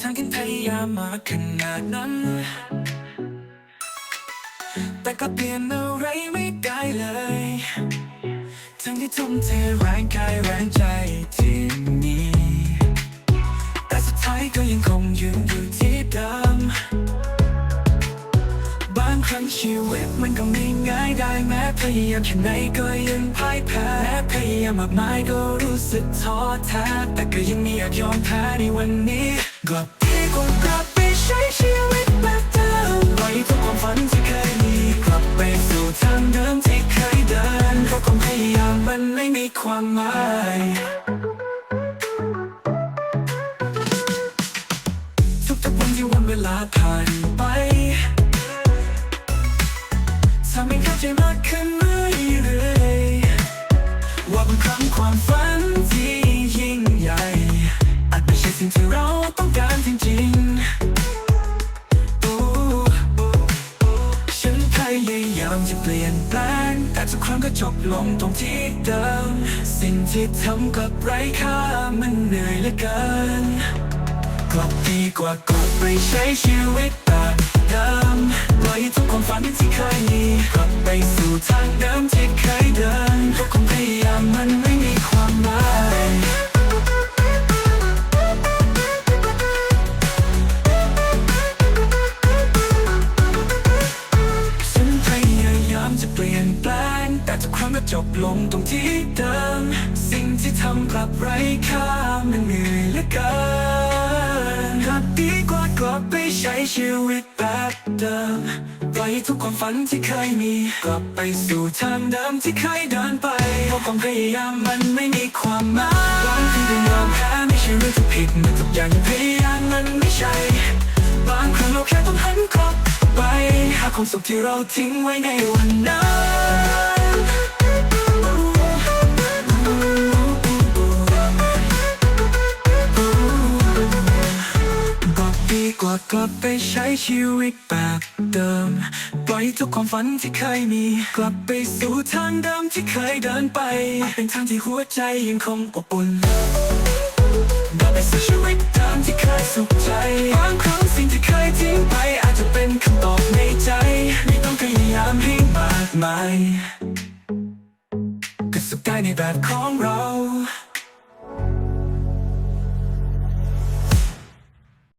ทั้งที่พยายามมาขนาดนั้น แต่ก็เปลี่ยนอะไรไม่ได้เลย ทั้งที่ทุ่มเทแรงกายแรงใจที่มีแต่สุดท้ายก็ยังคงยืนอยู่ที่เดิมบางครั้งชีวิตมันก็ไม่ง่ายได้แม้พยายามแค่ไหนก็ยังพ่ายแพ้แม้พยายามมากมายก็รู้สึกท้อแท้แต่ก็ยังไม่อยากยอมแพ้ในวันนี้ กลับดีกว่ากลับไปใช้ชีวิตแบบเดิมไว้ทุกความฝันที่เคยมีกลับไปสู่ทางเดิมที่เคยเดินเพราะความพยายามมันไม่มีความหมายทุกๆวันที่วันเวลาผ่าน สิ่งที่เราต้องการจริงๆโอ้ฉันพยายามจะเปลี่ยนแปลง แต่ทุกครั้งก็จบลงตรงที่เดิม สิ่งที่ทำกับไร้ค่ามันเหนื่อยเหลือเกินกลับดีกว่ากลับไปใช้ชีวิตแบบเดิมปล่อยทุกความฝันที่เคยมีกลับไปสู่ทางเดิมที่เคยเดินเพราะความพยายามมันไม่มีความ แต่ทุกครั้งก็จบลงตรงที่เดิม สิ่งที่ทำกลับไร้ค่ามันเหนื่อยเหลือเกินกลับดีกว่ากลับไปใช้ชีวิตแบบเดิมปล่อยทุกความฝันที่เคยมี กลับไปสู่ทางเดิมที่เคยเดินไปเพราะความพยายามมันไม่มีความหมายบางทีก็ยอมแพ้ไม่ใช่เรื่องที่ผิดเมื่ทุกอย่างพยายามมันไม่ใช่บางครั้งเราแค่ต้องหันกลับไปหาความสุขที่เราทิ้งไว้ในวันนั้น ดีกว่ากลับไปใช้ชีวิตแบบเดิม ปล่อยทุกความฝันที่เคยมี กลับไปสู่ทางเดิมที่เคยเดินไป เป็นทางที่หัวใจยังคงอบอุ่นกลับไปสู่ชีวิตเดิมที่เคยสุขใจบางครั้งสิ่งที่เคยทิ้งไปอาจจะเป็นคำตอบในใจ ไม่ต้องพยายามให้มากมาย ก็สุขได้ในแบบของเรา